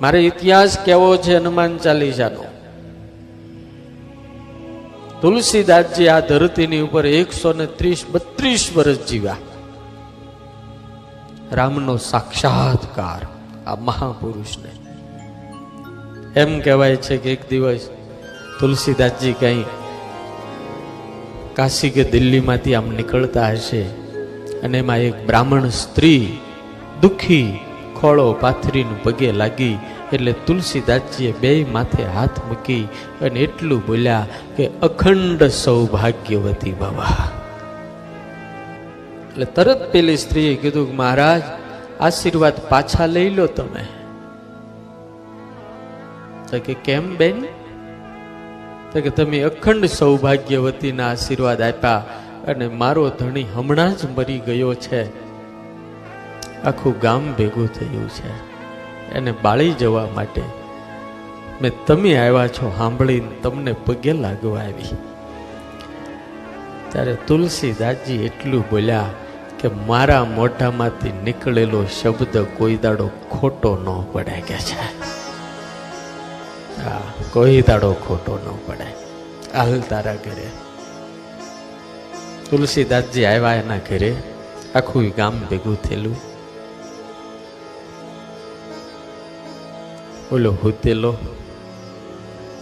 મારે ઇતિહાસ કેવો છે હનુમાન ચાલીસાનો? તુલસીદાસજી આ ધરતીની ઉપર એકસો ને ત્રીસ બત્રીસ વર્ષ જીવ્યા. રામનો સાક્ષાત્કાર આ મહાપુરુષને. એમ કહેવાય છે કે એક દિવસ તુલસીદાસજી કઈ કાશી કે દિલ્હીમાંથી આમ નીકળતા હશે અને એમાં એક બ્રાહ્મણ સ્ત્રી દુખી ખોળો પાથરીનું પગે લાગી એટલે તુલસીદાસજીએ બે માથે હાથ મૂકી અને એટલું બોલ્યા કે અખંડ સૌભાગ્યવતી બાબા. એટલે તરત પેલી સ્ત્રીએ કીધું મહારાજ, આશીર્વાદ પાછા લઈ લો તમે. તો કે કેમ બેન? તો કે તમે અખંડ સૌભાગ્યવતીના આશીર્વાદ આપ્યા અને મારો ધણી હમણાં જ મરી ગયો છે. આખું ગામ ભેગું થયું છે. એને બાળી જવા માટે મેં તમે આવ્યા છો સાંભળીને તમને પગે લાગવા આવી. ત્યારે તુલસીદાસજી એટલું બોલ્યા કે મારા મોઢામાંથી નીકળેલો શબ્દ કોઈ દાડો ખોટો ન પડે કે છે. હા, કોઈ દાડો ખોટો ન પડે. હાલ તારા ઘરે. તુલસીદાસજી આવ્યા એના ઘરે. આખું ગામ ભેગું થયેલું. ઓલો હુતેલો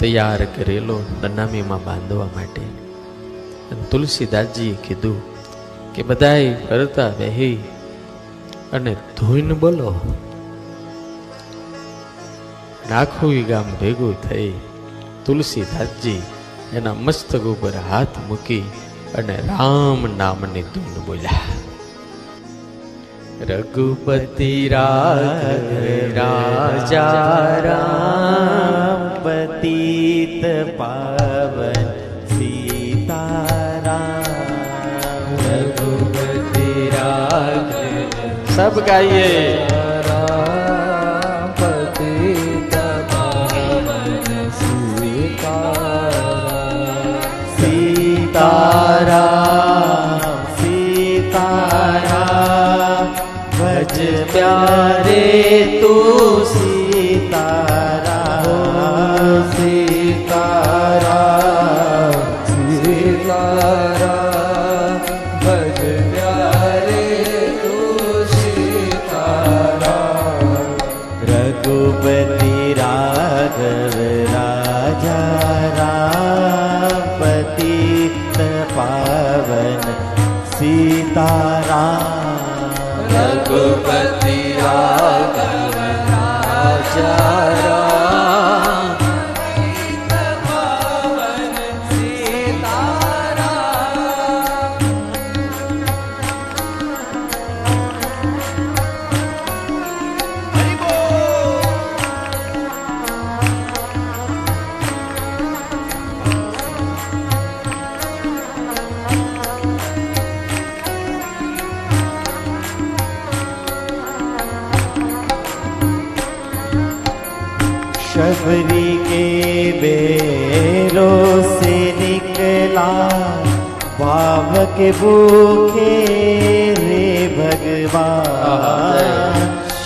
તૈયાર કરેલો નનામીમાં બાંધવા માટે. અને તુલસીદાસજીએ કીધું કે બધાએ ફરતા વહી અને ધોઈને બોલો. આખું ગામ ભેગું થઈ. તુલસીદાસજી એના મસ્તક ઉપર હાથ મૂકી અને રામ નામની ધૂન બોલ્યા. રઘુપતિ રાઘવ રાજા રામ પતિત પાવન સીતારામ રઘુપતિ રાઘવ સબ ગાઈએ પતિત પાવન સીતારામ સીતારામ ભજ પ્યારે भूखे रे भगवान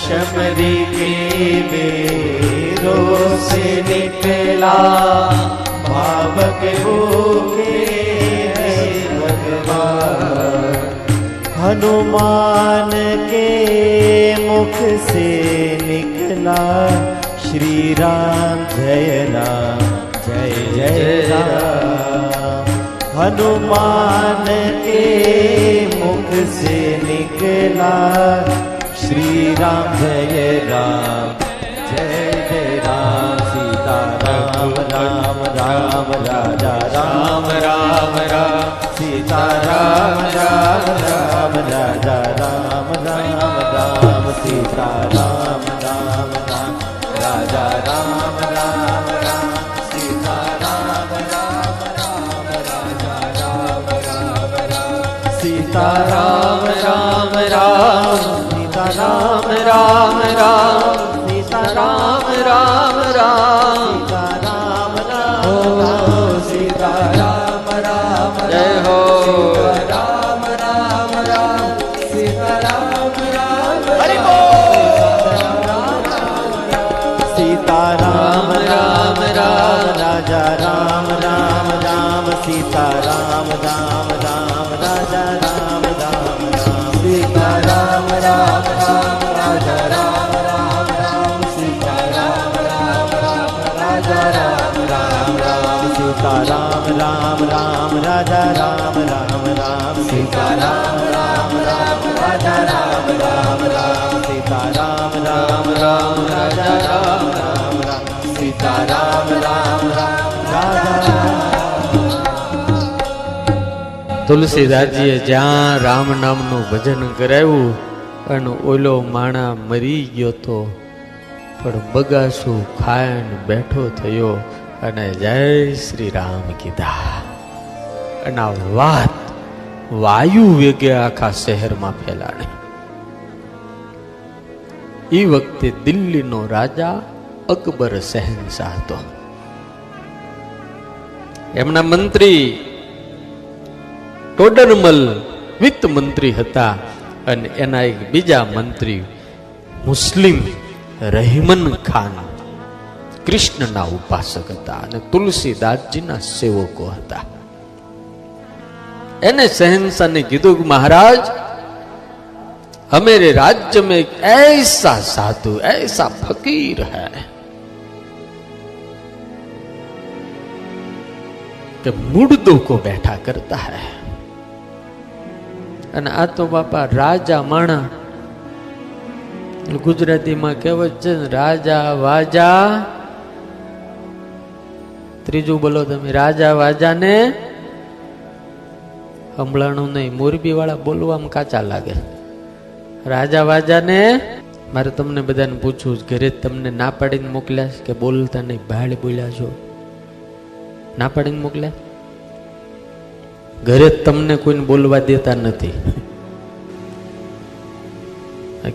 शबरी के बेरों से निकला भाव के भूखे रे भगवान हनुमान के मुख से निकला श्री राम जय राम जय जय राम हनुमान के मुख से निकला श्री राम जय राम जय जय राम सीता राम राम राम राजा राम राम राम सीता राम राम राम राजा राम राम राम सीता राम राम राम राजा राम राम सीता राम राम राम सीता राम राम राम सीता राम राम राम सीता राम राम हो राम राम राम सीता राम राम सीता राम राम राम राजा राम राम राम सीता राम राम રામ રામ રાજા રામ રામ રામ સીતા રામ રામ રાજા રામ રામ રામ સીતા રામ રામ રાજા રામ રામ રામ સીતા રામ રામ તુલસીદાસજીએ જ્યાં રામ નામનું ભજન કરાવ્યું અને ઓલો માણા મરી ગયો તો પણ બગાસું ખાયન બેઠો થયો અને જય શ્રી રામ કીધા અને વાત વાયુ વેગે આખા શહેરમાં ફેલાણી. એ વખતે દિલ્હીનો રાજા અકબર શહેનશાહ હતો. એમના મંત્રી ટોડરમલ વિત્ત મંત્રી હતા અને એના એક બીજા મંત્રી મુસ્લિમ રહીમન ખાન કૃષ્ણના ઉપાસક હતા અને તુલસીદાસજીના સેવકો હતા. એને શહેનશાહને કીધું કે મહારાજ हमारे राज्य में एक ऐसा साधु ऐसा फकीर है कि मुर्दों को बैठा करता है અને આ તો બાપા રાજા માણા ગુજરાતીમાં કહેવત છે ને રાજા વાજા ત્રીજું બોલો તમે રાજા વાજા ને સંભળાણું નહીં. મોરબીવાળા બોલવામાં કાચા લાગે. રાજા વાજાને મારે તમને બધાને પૂછવું છે, ઘરે તમને ના પાડીને મોકલ્યા કે બોલતા નહીં ભાડ બોલ્યા છો? ના પાડીને મોકલ્યા? ઘરે તમને કોઈને બોલવા દેતા નથી.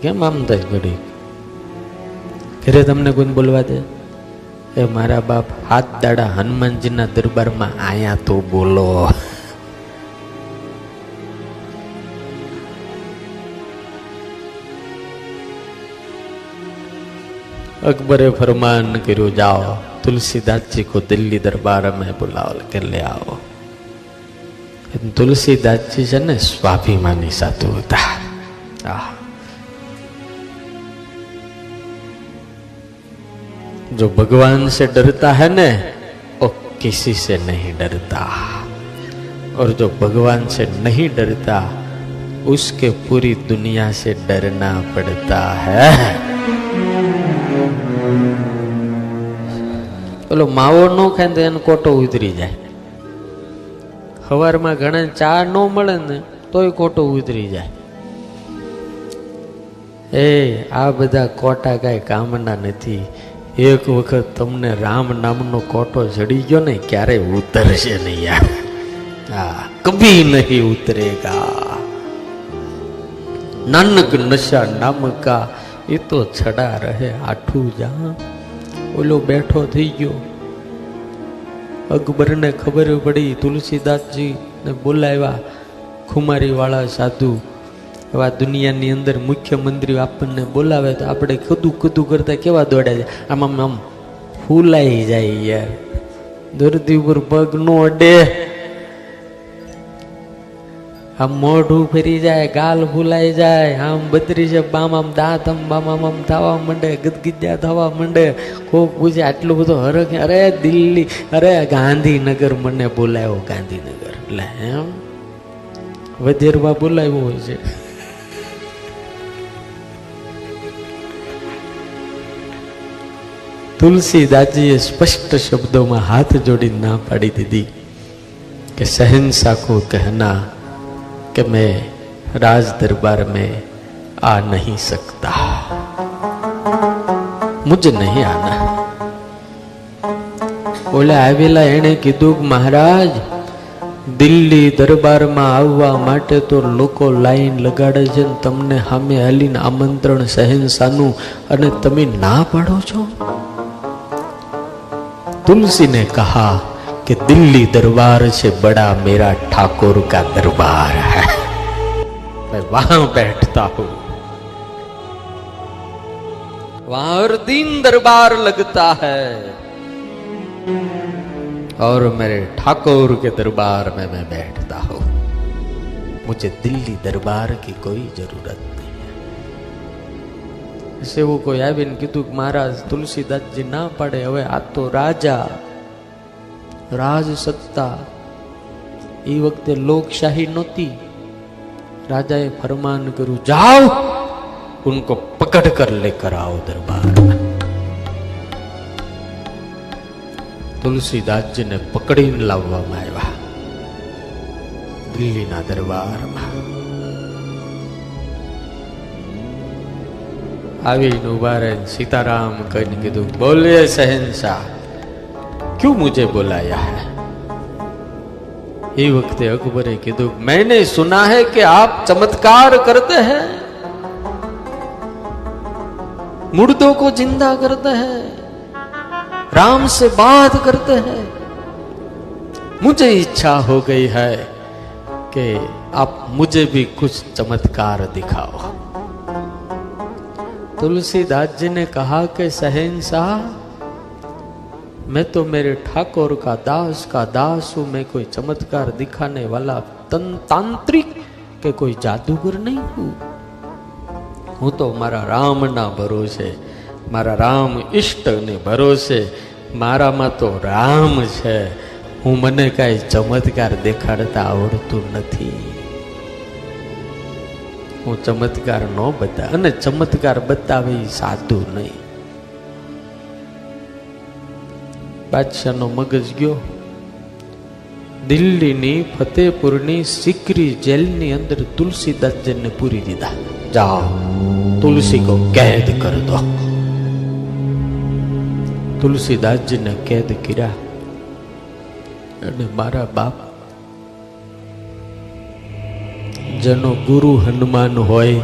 કેમ આમ થાય ઘડી ઘરે તમને કોઈને બોલવા દે? એ મારા બાપ હાથ દાડા હનુમાનજીના દરબારમાં આયા તો બોલો. अकबरे फरमान करो जाओ तुलसीदास जी को दिल्ली दरबार में बुलाओ के ले आओ तुलसीदास जी છે ને સ્વાભિમાની સાધુ હતા આહ. जो भगवान से डरता है ना वो किसी से नहीं डरता और जो भगवान से नहीं डरता उसके पूरी दुनिया से डरना पड़ता है પેલો માવો ન ખાય તો એનો કોટો ઉતરી જાય. સવારમાં ઘણા ચા ન મળે ને તોય કોટો ઉતરી જાય. એ, આ બધા કોટા કાંઈ કામના નથી. એક વખત તમને રામ નામનો કોટો ચડી ગયો ને ક્યારે ઉતરશે નહીં યાર. હા કભી નહીં ઉતરેગા. નાનક નશા નામકા એ તો છડા રહે આઠું જા ઓલો બેઠો થઈ ગયો. અકબરને ખબર પડી તુલસીદાસજીને બોલાવ્યા, ખુમારીવાળા સાધુ એવા દુનિયાની અંદર મુખ્યમંત્રી આપણને બોલાવે તો આપણે કદું કદું કરતા કેવા દોડ્યા છે? આમ આમ આમ ફૂલાઈ જાય યાર. દર્દી ઉપર પગ નો અડે. આમ મોઢું ફરી જાય, ગાલ ભૂલાઈ જાય, આમ બદરી છે બામ આમ દાંત થવા માંડે, ગદગિદ્યા થવા માંડે. કોક પૂછે, આટલું બધું હરખ અરે દિલ્હી, અરે ગાંધીનગર મને બોલાયો ગાંધીનગર. એટલે એમ? વધેરમાં બોલાવ્યો હોય છે. તુલસીદાસજીએ સ્પષ્ટ શબ્દોમાં હાથ જોડી ના પાડી દીધી કે સહન સાખું કહેના कहना कि मैं राज दरबार में आ नहीं सकता मुझे नहीं आना ઓલા આવેલા એણે કીધું કે મહારાજ દિલ્હી દરબારમાં આવવા માટે તો લોકો લાઈન લગાડે છે ને તમને સામે હાલીને આમંત્રણ શહેનશાહનું અને તમે ના પાડો છો तुलसी ने कहा कि दिल्ली दरबार से बड़ा मेरा ठाकुर का दरबार है मैं वहां बैठता हूं वहां हर दिन दरबार लगता है और मेरे ठाकुर के दरबार में मैं बैठता हूं मुझे दिल्ली दरबार की कोई जरूरत नहीं है સેવકોએ આવીને કીધું કે મહારાજ તુલસીદાસજી ના પાડે હવે આ તો રાજા રાજ સત્તા એ વખતે લોકશાહી નહોતી રાજાએ ફરમાન કર્યું જાઓ ઉનકો પકડ કર લેકર આવો દરબાર તુલસીદાસજીને પકડીને લાવવામાં આવ્યા દિલ્હીના દરબારમાં આવીને ઉભા રહીને સીતારામ કહીને કીધું બોલે શહેનશાહ क्यों मुझे बुलाया है? ये वक्त अकबरे कीधु मैंने सुना है कि आप चमत्कार करते हैं। मुर्दों को ज़िंदा करते हैं, राम से बात करते हैं। मुझे इच्छा हो गई है कि आप मुझे भी कुछ चमत्कार दिखाओ। तुलसीदास जी ने कहा कि शहनशाह मैं तो मेरे ठाकुर का दास का दास हूं मैं कोई चमत्कार दिखाने वाला तन तांत्रिक के कोई जादूगर नहीं हूं હું તો મારા રામના ભરોસે મારા રામ ઈષ્ટને ભરોસે મારામાં તો રામ છે હું મને કાંઈ ચમત્કાર દેખાડતા આવડતું નથી હું ચમત્કાર ન બતા અને ચમત્કાર બતાવે ઈ સાદું નહીં બાદશાહનો મગજ ગયો. દિલ્હીની ફતેપુરની સિકરી જેલની અંદર તુલસીદાસજીને પૂરી દીધા. જાઓ તુલસી કો કેદ કર દો. તુલસીદાસજીને કેદ કર્યા અને મારા બાપ જેનો ગુરુ હનુમાન હોય,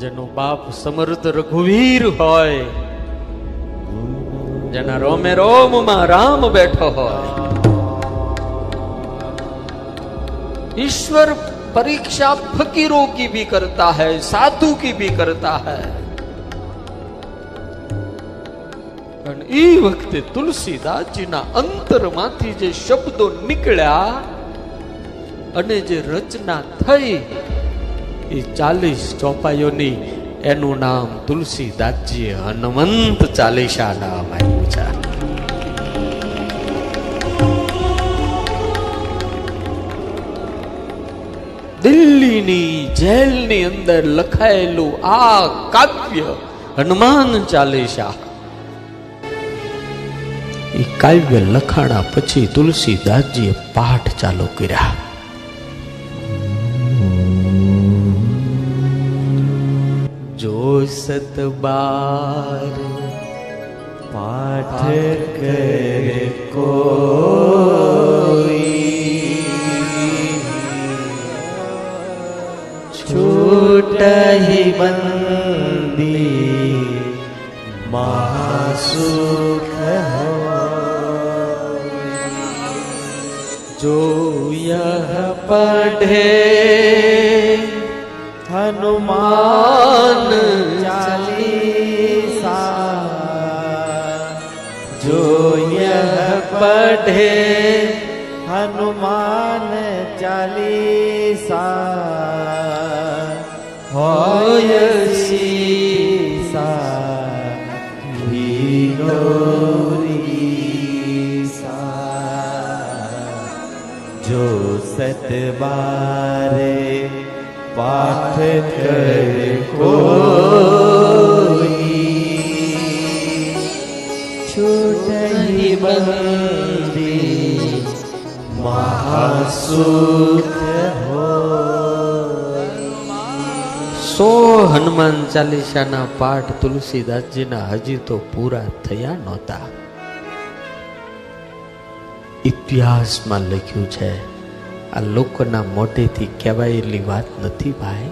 જેનો બાપ સમર્થ રઘુવીર હોય જેના રોમે રોમમાં રામ બેઠો હોય. ઈશ્વર પરીક્ષા ફકીરો કી ભી કરતા હૈ, સાધુ કી ભી કરતા હૈ. પણ એ વખતે તુલસીદાસજીના અંતરમાંથી જે શબ્દો નીકળ્યા અને જે રચના થઈ, એ ચાલીસ ચોપાઈઓની એનું નામ તુલસીદાસજીએ હનુમંત ચાલીસા નામ આપ્યું છે દિલ્હીની જેલની અંદર લખાયેલું આ કાવ્ય હનુમાન ચાલીસા. એ કાવ્ય લખાણા પછી તુલસીદાસજીએ પાઠ ચાલુ કર્યા. જો સતબાર પાઠ કરે કોઈ છૂટહી બંદી મહાસુખ જો યહ પઢે હનુમાન ચાલીસા પઢે હનુમાન ચાલીસા. હોય શીસા. જો સતબારે પાઠ કરે કોઈ સો હનુમાન ચાલીસાના પાઠ તુલસીદાસજીના હજી તો પૂરા થયા નહોતા. ઇતિહાસમાં લખ્યું છે, આ લોકોના મોઢેથી કહેવાયેલી વાત નથી ભાઈ.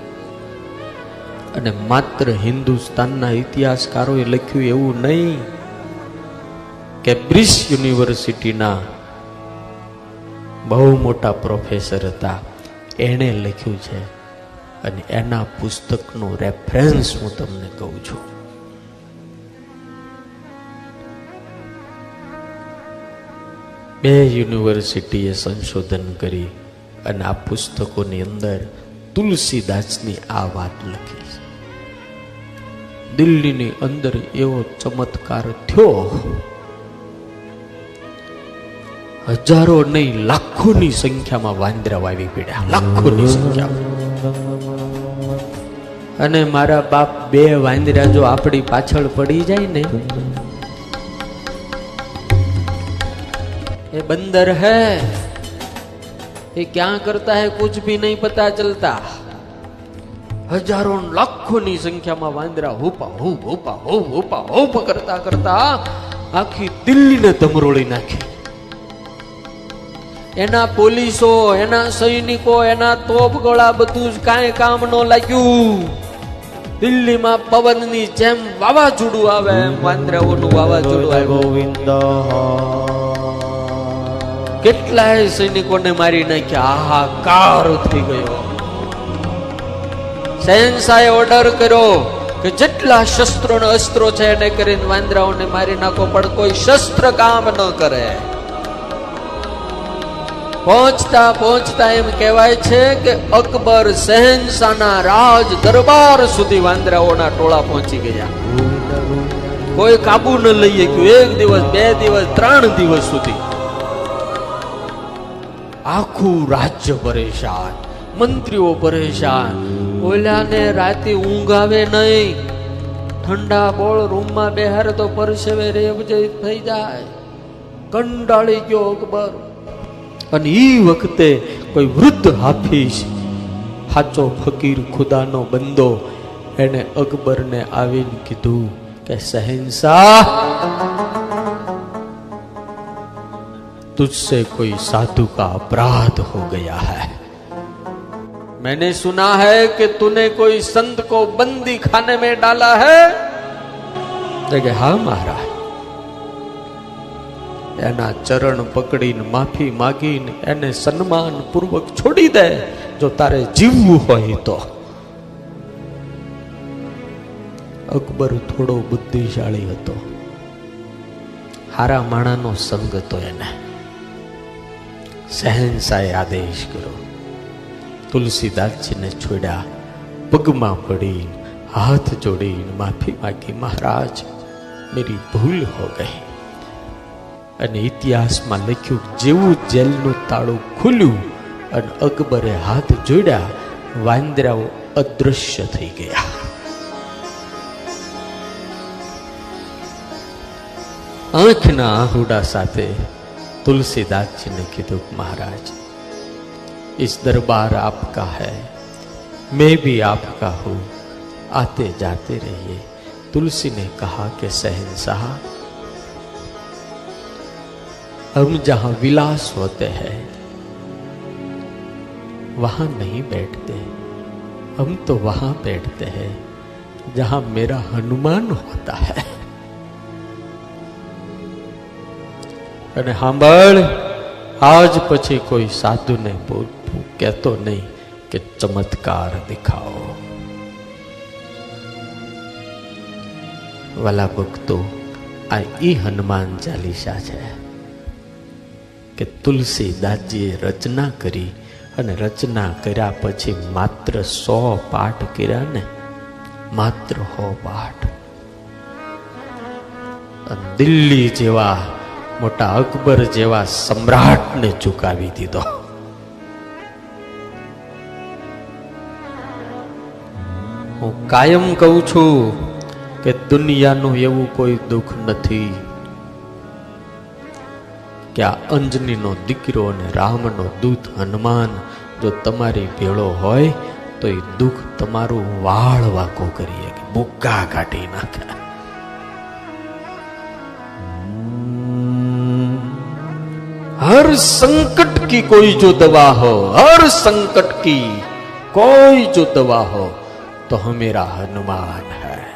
અને માત્ર હિન્દુસ્તાનના ઇતિહાસકારોએ લખ્યું એવું નહીં કે બ્રિસ યુનિવર્સિટીના બહુ મોટા પ્રોફેસર હતા. એણે લખ્યું છે અને એના પુસ્તકનું રેફરન્સ હું તમને કહું છું. બે યુનિવર્સિટીએ સંશોધન કરી અને આ પુસ્તકોની અંદર તુલસીદાસની આ વાત લખી છે. દિલ્હીની અંદર એવો ચમત્કાર થયો હજારો નહીં, લાખોની સંખ્યામાં વાંદરા વાવી પડ્યા. લાખોની સંખ્યામાં. અને મારા બાપ બે વાંદરા જો આપણી પાછળ પડી જાય ને, એ બંદર હે. એ ક્યાં કરતા હે કુછ ભી નહીં પતા ચલતા. હજારો લાખોની સંખ્યામાં વાંદરા હુપા હું હુપા હું હુપા કરતા કરતા આખી દિલ્હીને ધમરોળી નાખી. એના પોલીસો, એના સૈનિકો, એના તોપગોળા બધું જ કાંઈ કામ ન લાગ્યું. દિલ્હીમાં પવનની જેમ વાવાઝોડું આવે એમ, વાંદરાઓનું વાવાઝોડું આવે. ગોવિંદ કેટલાય સૈનિકોને મારી નાખ્યા. હાહાકાર થઈ ગયો. શહેનશાહે ઓર્ડર કર્યો કે જેટલા શસ્ત્રો ને અસ્ત્રો છે એને કરીને વાંદરાઓને મારી નાખો, પણ કોઈ શસ્ત્ર કામ ન કરે. પહોંચતા પહોંચતા એમ કહેવાય છે કે અકબર શહેનશાહના રાજ દરબાર સુધી વાંદરાઓના ટોળા પહોંચી ગયા. કોઈ કાબુ ન લઈ શક્યું એક દિવસ, બે દિવસ, ત્રણ દિવસ સુધી. આખું રાજ્ય પરેશાન, મંત્રીઓ પરેશાન. ઓલાને રાતે ઊંઘ આવે નહીં. ઠંડા બોળ રૂમમાં બેહાર તો પરસેવે રેબજે થઈ જાય. કંટાળી ગયો અકબર. અને ઈ વખતે કોઈ વૃદ્ધ હાફીઝ સાચો ફકીર ખુદાનો બંદો એને અકબરને આવીને કીધું કે શહેનશાહ तुझसे कोई साधु का अपराध हो गया है मैंने सुना है कि तूने कोई संत को बंदी खाने में डाला है તો કે હા મહારાજ એના ચરણ પકડીને માફી માગીને એને સન્માન પૂર્વક છોડી દે. જો તારે જીવવું હોય તો. અકબર થોડો બુદ્ધિશાળી હતો. હારા માણાનો સંગ હતો એને. સહેનશાએ આદેશ કર્યો. તુલસીદાસજીને છોડ્યા. પગમાં પડી હાથ જોડીને માફી માગી, મહારાજ, મેરી ભૂલ હો ગઈ. અને ઇતિહાસમાં લખ્યું જેવું જેલનું તાળું ખુલ્યું અને અકબરે હાથ જોડ્યા વાંદરાઓ અદૃશ્ય થઈ ગયા આંખના આહુડા સાથે तुलसीदास जी ने कहा महाराज इस दरबार आपका है मैं भी आपका हूं आते जाते रहिए तुलसी ने कहा कि शहनशाह हम जहां विलास होते हैं वहां नहीं बैठते हम तो वहां बैठते हैं जहां मेरा हनुमान होता है અને સાંભળ આજ પછી કોઈ સાધુને કહેતો નહીં કે ચમત્કાર દેખાઓ વાલા ભક્તો આ ઈ હનુમાન ચાલીસા છે કે તુલસીદાસજીએ રચના કરી અને રચના કર્યા પછી માત્ર સો પાઠ કર્યા ને, માત્ર સો પાઠ. દિલ્હી જેવા મોટા અકબર જેવા સમ્રાટને ચુકાવી દીધો. હું કાયમ કહું છું કે દુનિયાનું એવું કોઈ દુઃખ નથી. કે આ અંજનીનો દીકરો અને રામનો દૂત હનુમાન જો તમારી ભેળો હોય, તો એ દુઃખ તમારું વાળ વાકો કરીએ કે કાઢી નાખે. હર સંકટ કી કોઈ જો દવા હો, હર સંકટ કી કોઈ જો દવા હો, તો હમેરા હનુમાન હૈ.